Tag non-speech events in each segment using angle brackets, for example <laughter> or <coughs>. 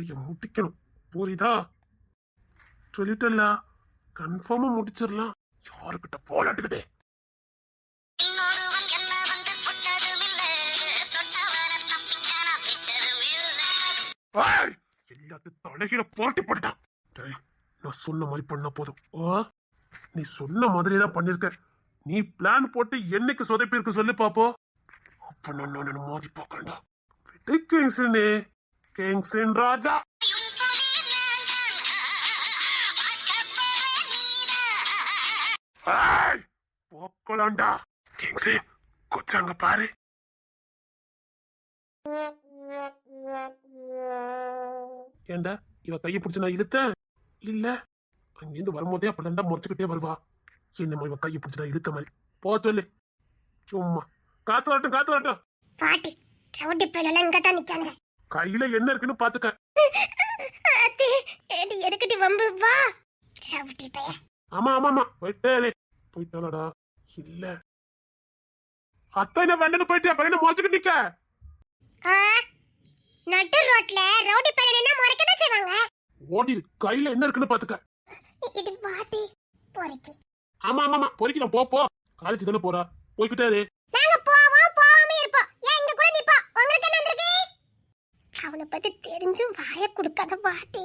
கதைய முடிக்கணும் புரியுதா சொல்லிட்டல கன்ஃபார்மா முடிச்சிடலாம். யாருக்கிட்ட ஏய், எல்லாத்தையும் தலைகீழ புரட்டி போட்டுட்டான். டேய், நான் சொன்ன மாதிரி பண்ண போதும்? நீ சொன்ன மாதிரியே தான் பண்ணிருக்க. நீ பிளான் போட்டு என்னைக்கு சொதப்பி இருக்கு சொல்லு பாப்போ அப்ப நான் மாறி பார்க்கண்டா கிங்ஸ்லி கிங்ஸ்லின் ராஜா. போக்கலாண்டா போக்கலாம்டா. கிங்ஸே கொச்சாங்க பாரு. ஏண்டா இவ கையை பிடிச்சு நான் இழுத்தேன்? இல்ல அங்கிருந்து வரும்போதே அப்படிதான்டா முறைச்சுக்கிட்டே வருவா. என்னமோ இவ கையை பிடிச்சு நான் இழுத்த மாதிரி. போ சொல்லு. சும்மா. காத்து வரட்டும் காத்து வரட்டும். பாட்டி ரவுடி பையெல்லாம் இங்க தான் நிக்காங்க கையில என்ன இருக்குன்னு பாத்துக்க. அத்தி ஏடி எதுக்குடி வம்பு? வா. ரவுடி பைய. ஆமா ஆமா ஆமா. போயிட்டே போயிட்டாலடா இல்ல. அத்தை என்ன வேண்டன்னு போயிட்டியா? பையனை முறைச்சுக்கிட்டு நிக்க. ஆ நட்டு ரோட்ல ரவுடி பையன் என்ன முறைக்க தான் செய்வாங்க கையில என்ன இருக்குன்னு பாத்துக்க. இது பொறுக்கி. ஆமா ஆமா ஆமா. பொறிக்கலாம் போ போ. காலேஜ் தானே போறா. போய்கிட்டே இரு. நாங்க போவோம் போகாம இருப்போம் ஏன் இங்க கூட நிப்போம் உங்களுக்கு என்ன வந்திருக்கு அவனை பத்தி தெரிஞ்சும் வாய கொடுக்காத பாட்டி.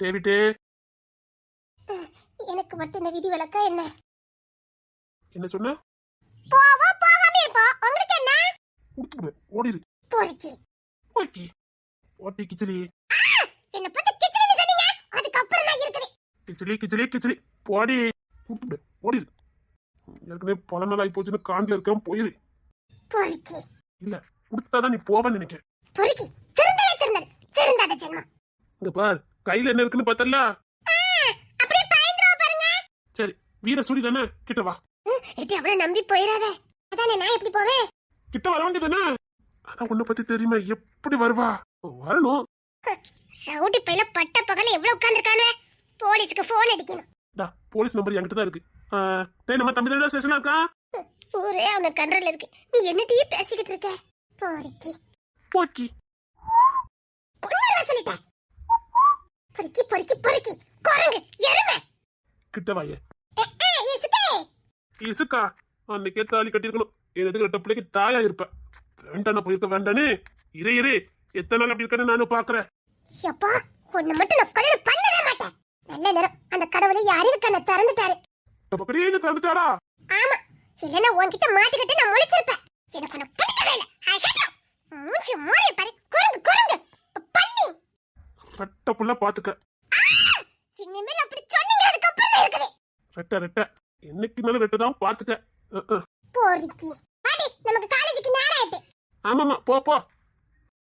டேவிட்டே எனக்கு மட்டும் இந்த விதி விளக்கா என்ன? என்ன சொன்ன? போவோம் போகாம இருப்போம் உங்களுக்கு என்ன? கொடுத்துடு ஓடிடு பொறுக்கி. ஓகே ஓட்டி கிச்சலி. என்ன பத்தி கிச்சடின்னு சொன்னீங்க. அதுக்கப்புறம் நான் இருக்குது. கிச்சலி கிச்சலி கிச்சலி. போடி. கொடுத்துடு. ஓடிடு ஏற்கனவே பல நாள் ஆகி போச்சுன்னு காண்டில் இருக்கேன். போயிரு. பொறுக்கி. இல்ல கொடுத்தாதான் நீ போவேன்னு நினைக்கிறேன். பொறுக்கி. திருந்தாத ஜென்மம் இங்க பார் கையில என்ன இருக்குன்னு பார்த்தல அப்படியே பாருங்க. சரி வீர சூரி தானே? கிட்ட வா. எட்டி அவளை நம்பி போயிடாத. அதானே நான் எப்படி போவேன் கிட்ட வர வேண்டியதானே? அதான் உன்னை பத்தி தெரியுமா எப்படி வருவா? வரணும். ரவுடி பையில பட்ட பகல எவ்வளவு உட்கார்ந்துருக்கானே போலீஸ்க்கு போன் அடிக்கணும். டா போலீஸ் நம்பர் என்கிட்ட தான் இருக்கு. டேய் நம்ம தம்பி தான் ஸ்டேஷன்ல இருக்கான் ஊரே அவன கண்ட்ரோல்ல இருக்கு. நீ என்னத்தையே பேசிக்கிட்டு இருக்க? போக்கி கொண்டு சொல்லிட்டேன் பொறுக்கி பொறுக்கி பொறுக்கி. குரங்கு எருமை. கிட்ட வாயே. இசுக்கே. அன்னைக்கே தாலி கட்டியிருக்கணும். எனக்கு ரெட்ட பிள்ளைக்கு தாயா இருப்ப? வேண்டாம் போயிருக்க வேண்டானே இரு இரு. எத்தனை நாள் அப்படி இருக்கன்னு நானும் பாக்குறேன் எப்பா உன்னை மட்டும் நான் கல்யாணம் பண்ணவே மாட்டேன். நல்ல நேரம். அந்த கடவுளை அறிவு கண்ணை திறந்துட்டாரு. பக்கடியே என்ன திறந்துட்டாரா? ஆமா. இல்லைன்னா உன்கிட்ட மாட்டிக்கிட்டு நான் முழிச்சிருப்பேன். எனக்கு உன்னை பிடிக்கவே இல்லை. மூஞ்சி மூறி பாரு. குரங்கு குரங்கு. பண்ணி. ரெட்ட புள்ள பாத்துக்க. இனிமேல் அப்படி சொன்னீங்க அதுக்கப்புறம் தான் இருக்குது. ரெட்ட ரெட்ட. என்னைக்குனாலும் ரெட்ட தான் பாத்துக்க. அஹ், அஹ். போரிக்கி. பாடி நமக்கு காலேஜுக்கு நேரம் ஆயிட்டு. ஆமாமா போ போ.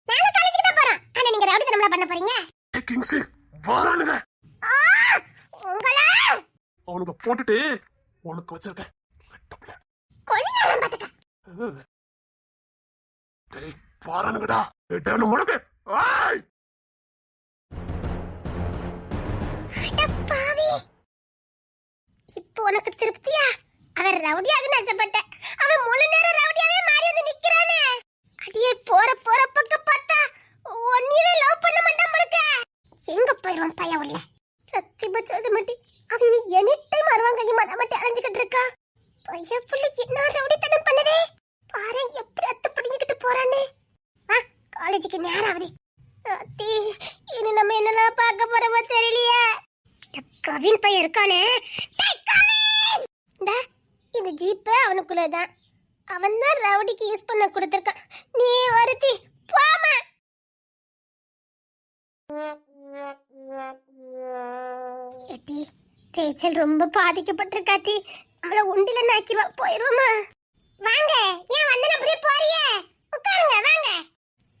நாங்க காலேஜுக்கு தான் போறோம். ஆனா நீங்க ரவுடி நம்மள பண்ண போறீங்க? ஏய், கிங்ஸு வரானுங்க. ஆ, உங்களா? அவனுக்கு போட்டுட்டு உனக்கு வச்சிருக்கேன். ரெட்ட புள்ள. கொண்டாலும் பாத்துக்க. அஹ். டேய் வரானுங்கடா. டேய் முழக்கு ஆய்! அட இப்போ உனக்கு திருப்தியா? அவன் ரவுடியாக ஆசைப்பட்ட அவன் முழு நேரம் ரவுடியாவே மாறி வந்து நிக்கிறானே. அடியே போற போற பக்கம் பார்த்தா ஒன்னியவே லவ் பண்ண மாட்டான் முழுக்க எங்க போயிருவான் பையன் உள்ள சத்தியமா சொல்ல மாட்டேன். அவன் எனி டைம் வருவாங்க கையும்? அதை மட்டும் அலைஞ்சுக்கிட்டு இருக்கா. பையன் புள்ள என்ன ரவுடித்தனம் பண்ணுதே? பாரு எப்படி அத்தை பிடிங்கிட்டு போறானே. வா காலேஜுக்கு நேரம் ஆகுது அத்தி இனி நம்ம என்னெல்லாம் பார்க்க போறோமோ தெரியலையே. இந்த கவின் பையன் இருக்கானே? இந்த ஜீப்பு அவனுக்குள்ளதான். அவன் தான் ரவுடிக்கு யூஸ் பண்ண கொடுத்துருக்கான். நீ ஒருத்தி போமா எட்டி ரேச்சல் ரொம்ப பாதிக்கப்பட்டிருக்காத்தி அவளை உண்டில நாக்கிடுவா. போயிருவோமா? வாங்க ஏன் வந்து அப்படியே போறியே? உட்காருங்க வாங்க.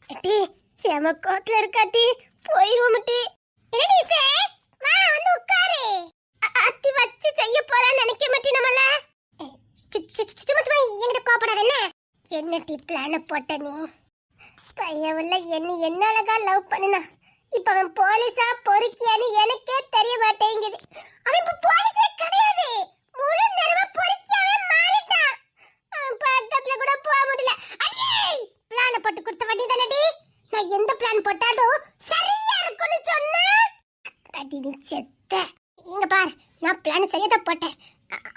எட்டி செம கோத்துல இருக்காட்டி. போயிருவோம் டி என்னடி சே வா வந்து உட்காரு அ- அத்தி வச்சு செய்ய போறான்னு நினைக்க மாட்டேன் நம்மள. சும்மா சும்மா என்கிட்ட கோபப்படாத என்ன? என்ன டி பிளான போட்ட நீ? பையவுள்ள என்ன என்ன அழகா லவ் பண்ணினா? இப்ப அவன் போலீஸா பொறுக்கியான்னு எனக்கே தெரிய மாட்டேங்குது. அவன் இப்ப போலீஸே கிடையாது. முழு நேரமா பொறுக்கியாவே மாறிட்டான். பக்கத்துல கூட போக முடியல. அடியே! பிளான போட்டு கொடுத்த வண்டி தானடி? நான் எந்த பிளான் போட்டாலும் சரியா இருக்கும்னு சொன்னேன் தட்டி செத்த. இங்க பாரு. நான் பிளான் சரியாக தான் போட்டேன்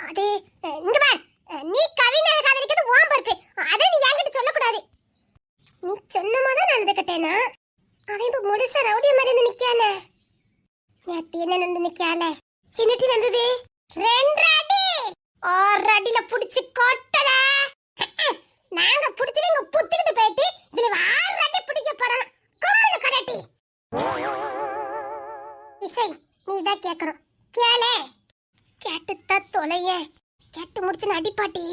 அது அஹ், இங்க பார் அஹ், நீ கவினை காதலிக்கிறது உன் பொறுப்பு அதை நீ என்கிட்ட சொல்லக்கூடாது நீ சொன்ன மாதிரி நடந்துக்கிட்டேனா அவன் இப்ப முழுசா ரவுடிய மாதிரி வந்து நிக்கானே நேத்து என்ன நடந்து நிக்கால என்னட்டி நடந்தது ரெண்டு அடி ஆறு அடியில புடிச்சு கொட்டல நாங்க புடிச்சு நீங்க புத்துக்கிட்டு போயிட்டு இதுல ஆறு அடி பிடிக்க போறோம் கம்முனு கடட்டி இசை நீ தான் கேட்கணும் கேளே கேட்டுத்தான் தொலைய கேட்டு முடிச்சு அடிப்பாட்டி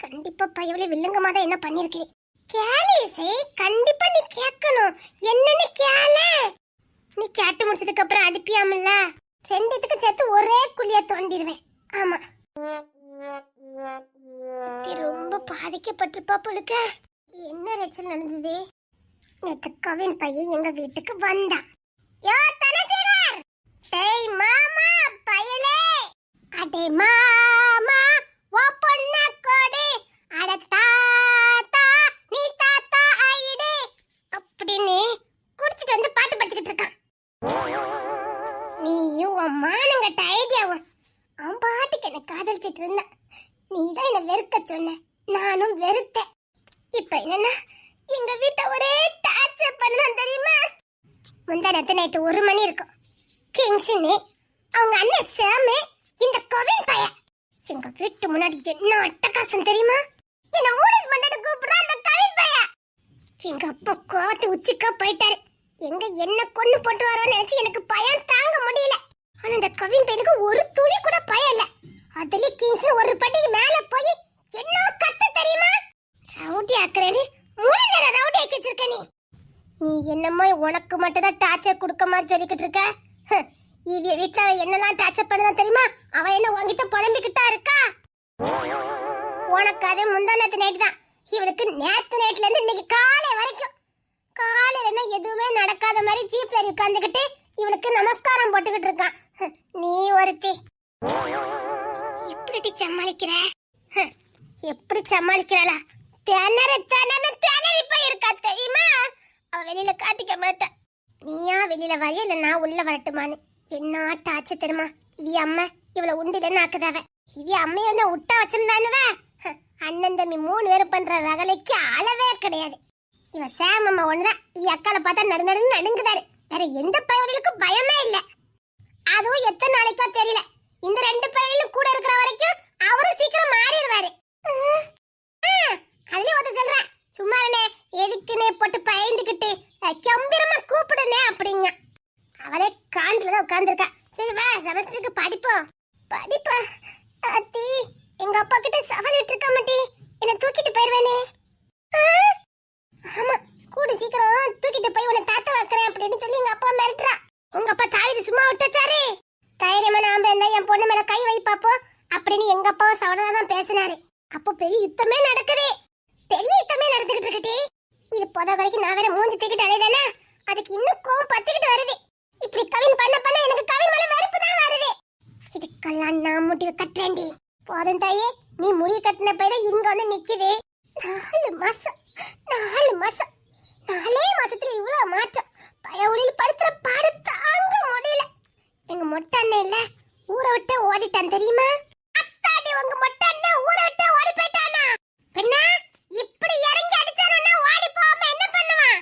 கண்டிப்பா பயவளி வில்லங்கமா தான் என்ன பண்ணிருக்கு கேளு இசை கண்டிப்பா நீ கேட்கணும் என்னன்னு கேளு நீ கேட்டு முடிச்சதுக்கு அப்புறம் அடிப்பியாமல்ல? ரெண்டுத்துக்கு சேர்த்து ஒரே குழிய தோண்டிடுவேன். ஆமா. ரொம்ப பாதிக்கப்பட்டிருப்பா பொழுக்க என்ன ரச்சல் நடந்தது? நேத்து கவின் பையன் எங்க வீட்டுக்கு வந்தான். யோ தனசேகர்! டேய் மாமா பயலே! அடே மாமா ஓ பொண்ண கோடி! அட தாத்தா நீ தாத்தா ஆயிடு! அப்படின்னு குடிச்சிட்டு வந்து பாட்டு படிச்சுக்கிட்டு இருக்கான். நீயும் உன் மானங்கட்ட ஐடியாவும் அவன் பாட்டுக்கு என்ன காதலிச்சிட்டு இருந்தான் நீ தான் என்ன வெறுக்க சொன்ன. நானும் வெறுத்தேன். இப்ப என்னன்னா எங்க வீட்டை ஒரே டார்ச்சர் பண்ணலாம் தெரியுமா? முந்தானத்து நைட்டு ஒரு மணி இருக்கும். கிங்ஸ்னு அவங்க அண்ணன் சாமி இந்த கவின் பையன். எங்க வீட்டு முன்னாடி என்ன அட்டகாசம் தெரியுமா? என்ன மூடிஸ் பண்ணிட்டு கூப்பிடுறான் அந்த கவின் பையன். எங்க அப்பா கோவத்து உச்சிக்கா போயிட்டாரு. எங்க என்ன கொண்டு போட்டு வரோன்னு நினைச்சு எனக்கு பயம் தாங்க முடியல. ஆனா இந்த கவின் பையனுக்கு ஒரு துளி கூட பயம் இல்ல. அதுல கிங்ஸ் ஒரு படிக்கு மேல போய் என்ன கத்து தெரியுமா? ரவுடி ஆக்குறேன்னு மூணு நேரம் ரவுடி ஆக்கி வச்சிருக்க நீ. நீ என்னமோ உனக்கு மட்டும் தான் டார்ச்சர் கொடுக்க மாதிரி சொல்லிக்கிட்டு இருக்க. இவிய வீட்டுல அவன் என்னெல்லாம் டார்ச்சர் பண்ணதான் தெரியுமா? அவன் என்ன உங்ககிட்ட புலம்பிக்கிட்டா இருக்கா? உனக்கு அது முந்தானத்து நைட்டு தான். இவளுக்கு நேத்து நைட்ல இருந்து இன்னைக்கு காலை வரைக்கும் காலையில என்ன எதுவுமே நடக்காத மாதிரி ஜீப்ல உட்காந்துக்கிட்டு இவளுக்கு நமஸ்காரம் போட்டுக்கிட்டு இருக்கான். நீ ஒருத்தி. எப்படி சமாளிக்கிற? எப்படி சமாளிக்கிறாளா? திணற திணற திணறி போயிருக்கா தெரியுமா? அவ வெளியில காட்டிக்க மாட்டா. நீயா வெளியில வரைய இல்ல நான் உள்ள வரட்டுமான்னு? என்ன ஆச்சு தெரியுமா? இவி அம்மா இவள உண்டிலன்னு ஆக்குதாவ இவி அம்மைய என்ன விட்டா வச்சிருந்தானுவ? அண்ணன் தம்பி மூணு பேரும் பண்ற ரகலைக்கு அளவே கிடையாது. இவன் சாம் அம்மா ஒண்ணுதான். இவ அக்கால பார்த்தா நடு நடுன்னு நடுங்குதாரு. வேற எந்த பையனுக்கும் பயமே இல்ல. அதுவும் எத்தனை நாளைக்கோ தெரியல. இந்த ரெண்டு பையனும் கூட இருக்கிற வரைக்கும் அவரும் சீக்கிரம் மாறிடுவாரு. ஆ, அதுலயும் ஒத்து சொல்றேன். சும்மா இருனே எதுக்குனே போட்டு பயந்துகிட்டு கம்பீரமா கூப்பிடுனே அப்படிங்க அவளே காண்டில் உட்கார்ந்துருக்கா. சரி வா செமஸ்டருக்கு படிப்போம் படிப்பா. அத்தி எங்க அப்பா கிட்ட சவால் விட்டுருக்க மாட்டி என்ன தூக்கிட்டு போயிருவேனே. ஆமா கூடு சீக்கிரம் தூக்கிட்டு போய் உன்னை தாத்தா வைக்கிறேன் அப்படின்னு சொல்லி எங்க அப்பா மிரட்டுறா. உங்க அப்பா தாவிது சும்மா விட்டாச்சாரு தைரியமா நாம இருந்தா என் பொண்ணு மேல கை வை பாப்போம் அப்படின்னு எங்க அப்பாவும் சவடனா தான் பேசினாரு. அப்போ பெரிய யுத்தமே நடக்குது. பெரிய யுத்தமே நடந்துகிட்டு இருக்குடி இது பொத வரைக்கும் நான் வேற மூஞ்சி தூக்கிட்டு அலையதானே அதுக்கு இன்னும் கோவம் பத்திக்கிட்டு வருது. இப்படி கவின் பண்ண பண்ண எனக்கு கவின் மேல வெறுப்பு தான் வருது. இதுக்கெல்லாம் நான் முடிவு கட்டுறேன்டி போதும் தாயே நீ முடிவு கட்டின பையன் இங்க வந்து நிக்குது. நாலு மாசம். நாலு மாசம். நாலே மாசத்துல இவ்வளவு மாற்றம். பயவுளில் படுத்துற பாடு தாங்க முடியல. எங்க மொட்டை அண்ணன் இல்ல ஊரை விட்டு ஓடிட்டான் தெரியுமா? அத்தாடி உங்க மொட்டை அண்ணன் ஊரை விட்டு ஓடி போயிட்டானா? பின்ன இப்படி இறங்கி அடிச்சாருன்னா ஓடி போகாம என்ன பண்ணுவான்?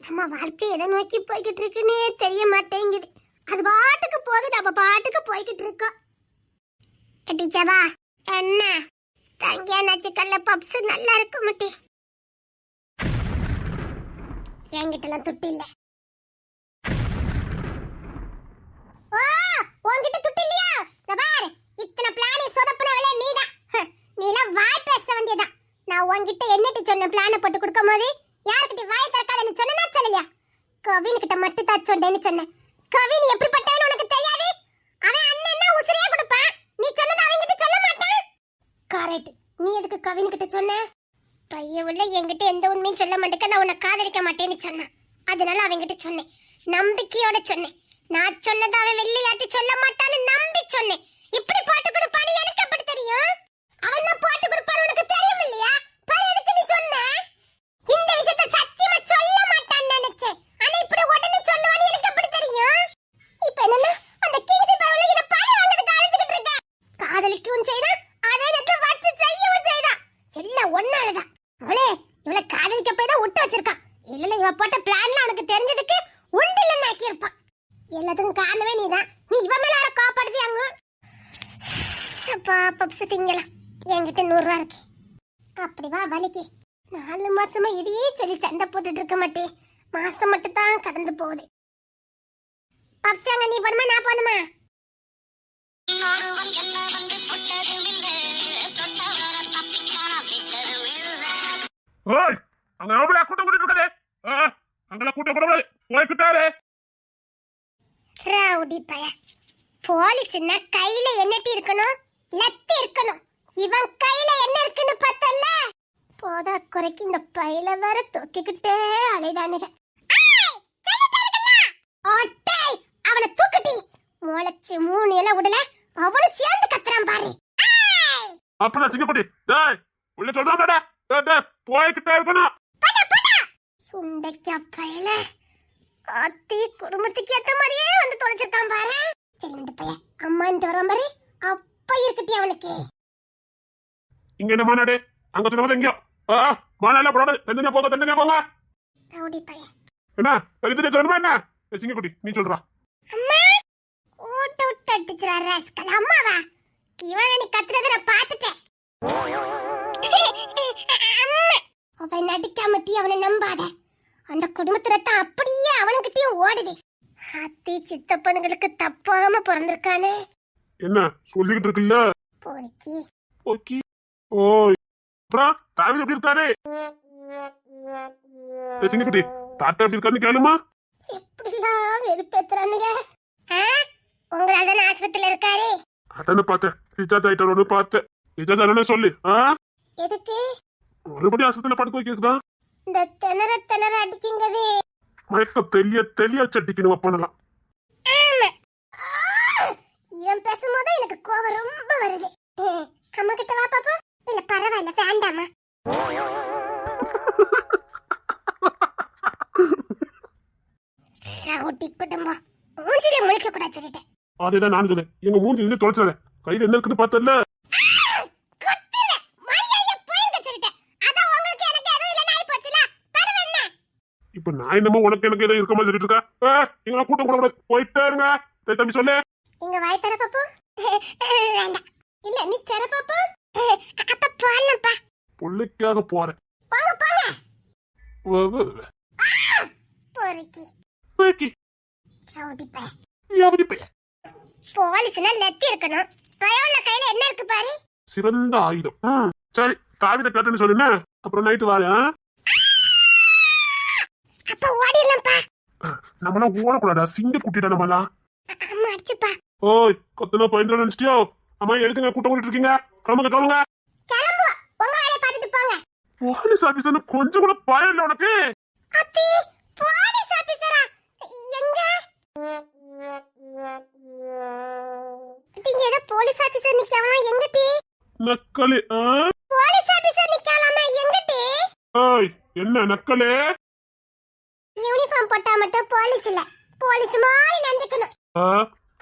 நம்ம வாழ்க்கை எதை நோக்கி போய்கிட்டு இருக்குன்னே தெரிய மாட்டேங்குது. அது பாட்டுக்கு போகுது நம்ம பாட்டுக்கு போய்கிட்டு இருக்கோம். டீச்சரா என்ன? தங்கியா நச்சுக்கல்ல பப்ஸ் நல்லா இருக்கும் முட்டி. என்கிட்டலாம் துட்டு இல்ல. ஓ உன்கிட்ட துட்டு இல்லையா? இங்க பாரு இத்தனை பிளானை சொதப்புனவளே நீதான். ஹ், நீலாம் வாய் பேச வேண்டியதான் நான் உன்கிட்ட என்னட்டு சொன்ன பிளானை போட்டு கொடுக்கும் போது யார்கிட்ட வாய் திறக்காதன்னு சொன்னா சொல்லலையா? கவின் கிட்ட மட்டும் தான் சொன்னேன்னு சொன்னேன். கவின் எப்படிப்பட்டவன் உனக்கு தெரியாது? அவன் அண்ணன்னா உசிரியா கொடுப்பான். நீ சொன்னது அவன்கிட்ட சொல்ல மாட்டேன். கரெக்ட் நீ எதுக்கு கவின் கிட்ட சொன்ன? பையன் உள்ள என்கிட்ட எந்த உண்மையும் சொல்ல மாட்டேக்க நான் உன்னை காதலிக்க மாட்டேன்னு சொன்னான். அதனால அவன்கிட்ட சொன்னேன். நம்பிக்கையோட சொன்னேன். நான் சொன்னதை அவன் வெள்ளையாட்டி சொல்ல மாட்டான்னு நம்பி சொன்னேன் இப்படி போட்டு கொடுப்பான்னு எனக்கு எப்படி தெரியும் அவன் தான் போட்டு கொடுப்பான்னு உனக்கு தெரியும் இல்லையா அதனாலதான் அவளே இவளை காதலிக்க போய் தான் விட்டு வச்சிருக்கான் இல்ல இவ போட்ட பிளான்ல அவனுக்கு தெரிஞ்சதுக்கு உண்டு இல்லைன்னு ஆக்கியிருப்பான் எல்லாத்துக்கும் காரணமே நீதான். நீ இவன் மேல அவரை காப்பாடுது அங்க? அப்பா பப்ஸ் திங்கலாம் என்கிட்ட நூறு ரூபா இருக்கு. அப்படி வா வலிக்கு. நாலு மாசமா இதையே சொல்லி சண்டை போட்டுட்டு இருக்க மாட்டேன். மாசம் மட்டும் தான் கடந்து போகுது. பப்ஸ் அங்க நீ பண்ணுமா நான் பண்ணுமா அங்க எவ்வளவு கூட்டம் கூட்டிட்டு இருக்காதே அங்கெல்லாம் கூட்டம் கூட போய்கிட்டாரு ரவுடி பய போலீஸ்னா கையில என்னட்டி இருக்கணும் லத்தி இருக்கணும். இவன் கையில என்ன இருக்குன்னு பார்த்தல போதா குறைக்கு இந்த பையில வேற தூக்கிக்கிட்டே அலைதானுங்க அவனை தூக்கட்டி! முளைச்சு மூணு இலை விடல அவனும் சேர்ந்து கத்துறான் பாரு. ஏய்! அப்பதான் சிங்கக்குட்டி டேய்! உள்ள சொல்றாடா டேய் டேய் போய்கிட்டே இருக்கணும். சுண்டைக்கா பயல அத்தி குடும்பத்துக்கு ஏத்த மாதிரியே வந்து தொலைச்சிருக்கான் பாரு. செல்லுண்டு பைய. அம்மான்ட்டு வருவான் பாரு. அப்ப இருக்கட்டி அவனுக்கு. இங்க என்ன மாநாடு? அங்க சொல்லுவது எங்கேயோ ஆ மாநாடுல போடாது. தந்தனியா போங்க தந்தனியா போங்க. ரவுடி பைய. என்ன? தெரிஞ்சு சொல்லணுமா என்ன? ஏய், சிங்கக்குட்டி நீ சொல்றா. அம்மா ஓட்ட விட்டு அடிச்சுரா ராஸ்கல். அம்மாவா? இவன் நீ கத்துறத நான் பார்த்துட்டேன். அம்மா அவன் நடிக்காமட்டி அவனை நம்பாத. அந்த குடும்பத்து ரத்தம் அப்படியே அவனுக்கிட்டயும் ஓடுது. அத்தி சித்தப்பனுங்களுக்கு தப்பாம பிறந்திருக்கானே. என்ன சொல்லிக்கிட்டு இருக்குல்ல? பொறுக்கி ஓகே ஓய். அப்புறம் தாவி எப்படி இருக்காரு சிங்கக்குட்டி தாத்தா எப்படி இருக்காருன்னு கேளுமா. எப்படிலாம் வெறுப்பேத்துறானுங்க? உங்களால தானே ஆஸ்பத்திரியில இருக்காரு? அதானே பார்த்தேன். ரீசார்ஜ் ஆயிட்டாரோன்னு பார்த்தேன். ரீசார்ஜ் ஆனோன்னு சொல்லு ஆ? எதுக்கு? மறுபடியும் ஆஸ்பத்திரியில படுக்க வைக்கிறதா இந்த திணற திணற அடிக்குங்கது மயக்க தெளிய தெளிய சட்டிக்கணும் பண்ணலாம் ஆமா ஆ! இவன் பேசும்போது எனக்கு கோவம் ரொம்ப வருது. அம்மா கிட்ட வா பாப்பா. இல்ல பரவாயில்ல வேண்டாமா ரவுடி குடும்பம் மூஞ்சிலே முழிக்க கூடாது சொல்லிட்டேன். அதேதான் நான் சொன்னேன். எங்க மூஞ்சி இருந்து தொலைச்சாத கையில என்ன இருக்குன்னு பார்த்தல குத்துற மரியாதையா போயிருங்க சொல்லிட்டேன் அதான் உங்களுக்கு எனக்கு எதுவும் இல்லைன்னு ஆயி போச்சுல பரவ என்ன இப்ப நான் என்னமோ உனக்கு எனக்கு ஏதோ இருக்க மாதிரி சொல்லிட்டு இருக்கா? இங்க கூட்டம் கூட கூடாது போயிட்டே இருங்க. தம்பி சொல்லு. இங்க வாய் தர பாப்போம் வேண்டாம். இல்ல நீ தர அப்ப போனப்பா பிள்ளைக்காக போறேன். போங்க போங்க. பொறுக்கி. பைய யாவது பைய. போலீஸ்னா லத்தி இருக்கணும். பயவுள்ள கையில என்ன இருக்கு பாரு? சிறந்த ஆயுதம். சரி தாவித கேட்டுன்னு சொல்லுன அப்புறம் நைட்டு வரேன் அப்ப ஓடிடலாம்ப்பா. நம்மளாம் ஓடக்கூடாதா? சிங்க குட்டிடா நம்மளாம் அம்மா அடிச்சுப்பா. ஓய் கொத்தனா பயந்துட நினைச்சிட்டியோ? அம்மா எதுக்குங்க கூட்டம் கூட்டிட்டு இருக்கீங்க கிளம்புங்க கிளம்புங்க. கிளம்புவோம் உங்க வேலையை பார்த்துட்டு போங்க. போலீஸ் ஆபீசர் கொஞ்சம் கூட பயம் இல்லை உனக்கு. அத்தி போலீஸ் ஆபீசரா? எங்க? நீங்க ஏதோ போலீஸ் ஆபீசர் நிக்கலாமா எங்கடி நக்கலு ஆ? போலீஸ் ஆபீசர் நிக்கலாமா எங்கடி ஓய் என்ன நக்கலு? போலீஸ் இல்ல. போலீஸ் மாதிரி நடந்துக்கணும்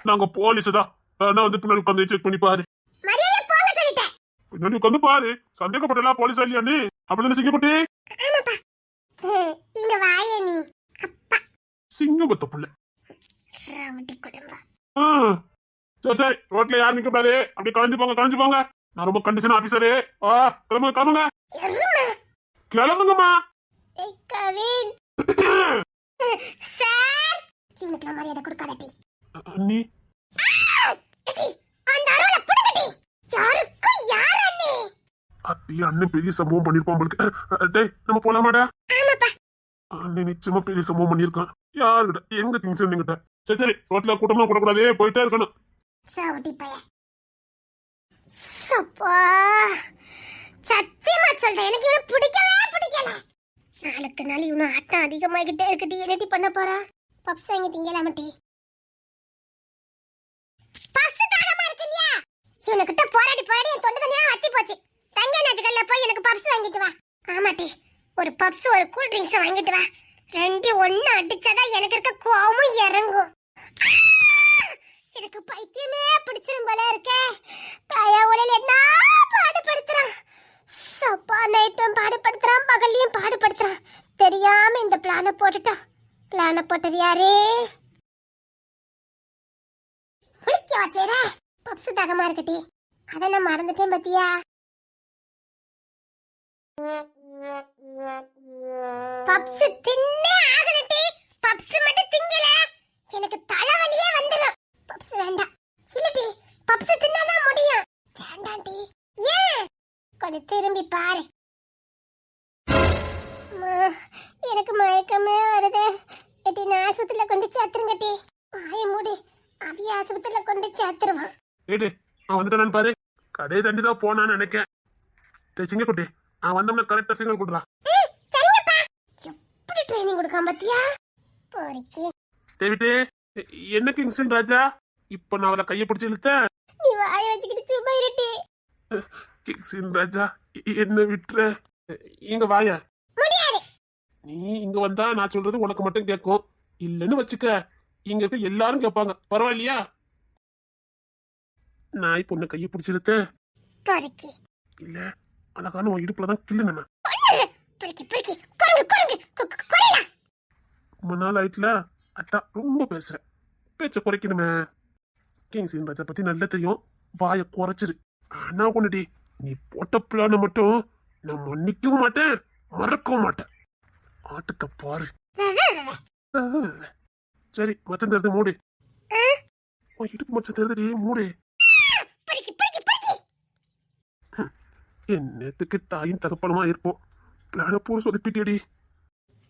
நாங்க போலீஸ் தான். நான் வந்து பின்னாடி உட்காந்து செக் பண்ணி பாரு. மரியாதை போங்க சொல்லிட்டேன். பின்னாடி உட்காந்து பாரு. சந்தேகப்பட்டலாம் போலீஸ் இல்லையா நீ? அப்படிதானே ஹம், இங்க வாயே நீ. அப்பா. சிங்கபத்த புள்ள. ரவுடி குடும்பம் சரி சரி. ரோட்ல யாரும் நிக்க கூடாது. அப்படி கலைஞ்சு போங்க கலைஞ்சு போங்க. நான் ரொம்ப கண்டிஷன் ஆபீசரு ஆ கிளம்புங்க கிளம்புங்க. கிளம்புங்கம்மா. கவின். <coughs> சார்! இவனுக்கு மரியாதை கொடுக்காதட்டி நீ எடி, அந்த அருளை புடுங்கடி யாருக்கும் யார் அண்ணே? அத்தி அண்ணன் பெரிய சம்பவம் பண்ணிருப்பான் உங்களுக்கு டேய் நம்ம போலாமாடா? ஆமாப்பா. அண்ணன் நிச்சயமா பெரிய சம்பவம் பண்ணிருக்கான் யாருக்கிட்ட எங்க திங்ஸ் என்கிட்ட சரி சரி ரோட்ல கூட்டமா கூடக்கூடாதே போயிட்டே இருக்கணும். ரவுடி பைய சப்பா! சத்தியமா சொல்றேன் எனக்கு இவனை பிடிக்கவே பிடிக்கல. நாளுக்கு நாள் இவனும் ஆட்டம் அதிகமாகிட்டே இருக்கட்டி என்னடி பண்ண போறா? பப்ஸ் வாங்கி திங்கலாமட்டி பப்ஸ் தாகமா இருக்கு இல்லையா? இவனுக்கிட்ட போராடி போராடி என் தொண்டை தனியா வத்தி போச்சு. தங்க நச்சுக்கல்ல போய் எனக்கு பப்ஸ் வாங்கிட்டு வா. ஆமாட்டி ஒரு பப்ஸ் ஒரு கூல் ட்ரிங்க்ஸ் வாங்கிட்டு வா. ரெண்டு ஒண்ணு அடிச்சாதான் எனக்கு இருக்க கோவமும் இறங்கும். எனக்கு பைத்தியமே பிடிச்சிரும் போல இருக்கே. பய உடல் என்ன பாடுபடுத்துறான். சப்பா நைட்டும் பாடுபடுத்துறான் பகல்லையும் பாடுபடுத்துறான். தெரியாம இந்த பிளான போட்டுட்டான். பிளான போட்டது யாரு? குளிக்க வச்சேர பப்ஸ் தகமா இருக்கட்டி. அத நான் மறந்துட்டேன் பத்தியா? பப்ஸ் தின்னே ஆகணுட்டி பப்ஸ் மட்டும் திங்கல. எனக்கு தலை வந்துடும் பப்ஸ் வேண்டாம் இல்லடி பப்ஸ் தின்னாதான் முடியும் வேண்டாண்டி ஏன் கொஞ்சம் திரும்பி பாரு அம்மா, எனக்கு மயக்கமே வருது எட்டி நான் ஆஸ்பத்திரியில கொண்டு சேர்த்துருங்கட்டி வாய மூடி அவிய ஆஸ்பத்திரியில கொண்டு சேர்த்துருவான் ஏடு அவன் வந்துட்டானு பாரு. கடையை தாண்டி தான் போனான்னு நினைக்கேன். சிங்க குட்டி அவன் வந்தோம்னா கரெக்டா சிக்னல் சரிங்கப்பா. எப்படி ட்ரைனிங் கொடுக்காம பத்தியா? பொறுக்கி. டேவிட்டு என்ன கிங்ஸ்டன் ராஜா? இப்ப நான் அவளை கையை பிடிச்சி இழுத்தேன். நீ வாய வச்சுக்கிட்டு சும்மா இருட்டி. கிங்ஸ்டன் ராஜா என்ன விட்டுற. இங்க வாயா. முடியாது. நீ இங்க வந்தா நான் சொல்றது உனக்கு மட்டும் கேட்கும். இல்லைன்னு வச்சுக்க. இங்க இருக்க எல்லாரும் கேட்பாங்க. பரவாயில்லையா? இப்போ உன்னை கையை பிடிச்சி இழுத்தேன் பொறுக்கி இல்ல அழகான உன் இடுப்புல தான் கிள்ளு நம்ம பொறுக்கி பொறுக்கி குரங்கு குரங்கு கு- கு- குரலா ரொம்ப நாள் ஆயிட்டுல அட்டா ரொம்ப பேசுற பேச்ச குறைக்கணுமே. கிங்ஸின் ராஜா பத்தி நல்லா தெரியும். வாயை குறைச்சிரு. ஆனா கொண்டுடி நீ போட்ட பிளான மட்டும் நான் மன்னிக்கவும் மாட்டேன் மறக்கவும் மாட்டேன். ஆட்டத்தை பாரு. சரி மச்சம் தெரிஞ்சு மூடு. உன் இடுப்பு மச்சம் தெரிஞ்சடி மூடு பொறுக்கி பொறுக்கி பொறுக்கி என்னத்துக்கு தாயும் தகப்பனமா இருப்போம். பிளான பூரா சொதப்பிட்டியடி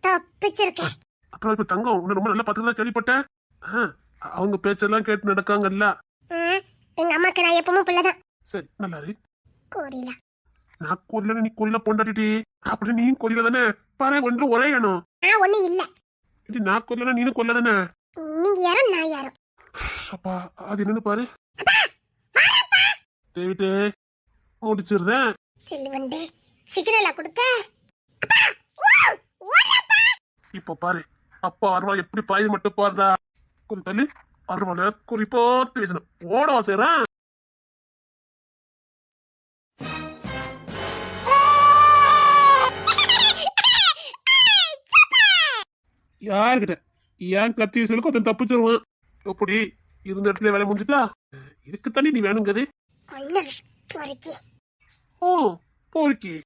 தப்பிச்சிருக்கேன் அப்புறம் இப்ப தங்கம் உன்னை ரொம்ப நல்லா பார்த்துக்கலாம் கேள்விப்பட்டேன். அவங்க பேச்செல்லாம் கேட்டு நடக்காங்கல்ல. எங்க அம்மாக்கு நான் எப்பவும் பிள்ளைதான். சரி நல்லா இரு. கோரிலா. நான் கொல்ல நீ கொல்ல பொண்டாட்டிட்டி அப்படி நீயும் கொல்ல தானே? பாரு ஒன்று ஒரே எணும் நான் ஒண்ணும் இல்ல. நான் கொல்லனா நீனும் கொல்ல தானே? நீங்க யாரும் நான் யாரும். அப்பா அது என்னன்னு பாரு. தேவிட்டு சில்லுவண்டே சிக்னலா கொடுக்க. இப்போ பாரு. அப்பா அருவா எப்படி பாயுது மட்டும் பாருடா கொஞ்சம் தள்ளி. அருவால குறிப்பாத்து வீசணும் ஓடவா செய்யறான் யாருக்கிட்ட ஏன் கத்தி வீசலுக்கு ஒருத்தன் தப்பிச்சிருவான் எப்படி? இருந்த இடத்துல வேலை முடிஞ்சுட்டா? இதுக்கு தண்ணி நீ வேணுங்கிறது? ஓ போருக்கி.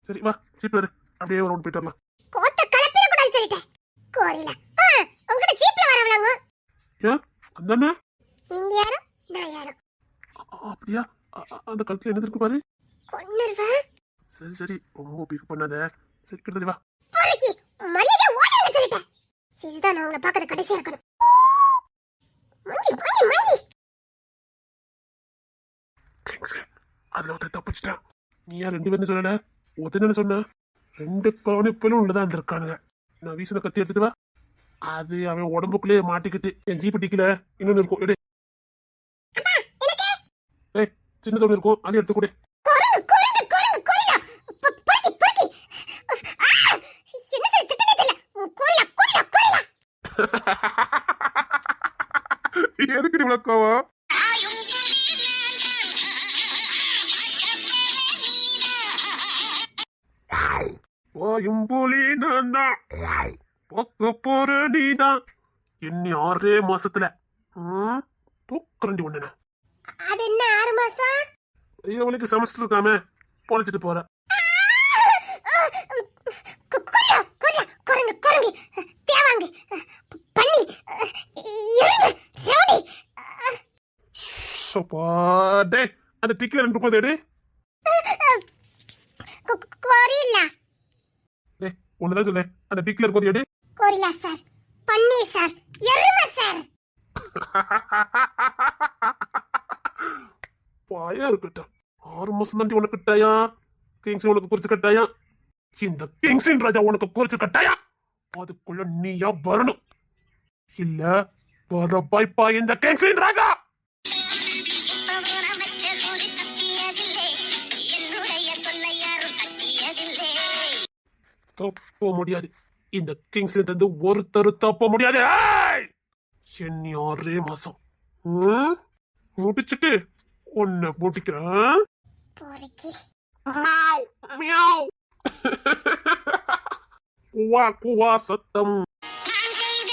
சரி வா சீட்டு வரு. அப்படியே ஒரு ரவுண்ட் போயிட்டு வரலாம். கோத்த கலப்பிட கூடாது சொல்லிட்டேன். கோரிலா. உங்ககிட்ட ஜீப்ல வரவளாங்க ஏன் அந்தானே நீங்க யாரும் நான் யாரும் அ- அப்படியா? அந்த கழுத்துல என்ன இருக்கு பாரு? கொன்னுருவா. சரி சரி. ரொம்ப பிக் பண்ணாத. சரி கிட்ட வா. பொறுக்கி மரியாதை ஓடுங்க சொல்லிட்டேன். இதுதான் நான் உங்களை பார்க்கறது கடைசியா இருக்கணும். மங்கி மங்கி மங்கி. கிங்ஸ் அதுல ஒருத்தர் தப்பிச்சிட்டான். நீ ஏன் ரெண்டு பேரும் சொல்லல? ஒருத்தன் சொன்ன? ரெண்டு கலோனி பேரும் உள்ளதான் இருந்திருக்கானுங்க நான் வீசின கத்தி எடுத்துட்டு வா. அது அவன் உடம்புக்குள்ளேயே மாட்டிக்கிட்டு என் ஜீப்பு டிக்கல. இன்னொன்னு இருக்கும். எடு. ஏய் சின்ன தோணி இருக்கும். அது எடுத்து கொடு. குரங்கு குரங்கு குரங்கு <laughs> விளக்காவா போயும்புலி நான் தான் போக்க போற நீதான். இன்னி ஆறே மாசத்துல ம், தூக்குறண்டி ஒண்ணு அது என்ன ஆறு மாசம்? இவளுக்கு செமஸ்டர் இருக்காம பொழைச்சிட்டு போற. கு- கொரிலா கொரிலா குரங்கு குரங்கு. தேவாங்கு பண்ணி எறும்பு ரவுடி. சப்பா டேய் அந்த டிக்கில ரெண்டு பக்கம் எடு கு- கு- கொரிலா டேய் ஒண்ணுதான் சொல்லு அந்த டிக்கில இருக்கும் எடு. கொரிலா சார் பண்ணி சார் எருமை சார். பாயா இருக்கட்டும் ஆறு மாசம் தாண்டி உனக்கு கட்டாயா? கிங்ஸ் உனக்கு குறிச்சு கட்டாயா? இந்த கிங்ஸின் ராஜா உனக்கு குறிச்சு கட்டாயா? அதுக்குள்ள நீயா வரணும். இல்ல வர பாய்ப்பா இந்த கிங்ஸின் ராஜா! தப்ப முடியாது. இந்த கிங்ஸ்ல இருந்து ஒருத்தர் தப்ப முடியாது. ஏய்! எண்ணி ஆறே மாசம்? முடிச்சிட்டு உன்னை போட்டிக்கிறேன். பொறுக்கி. குவா குவா சத்தம். நான் செய்த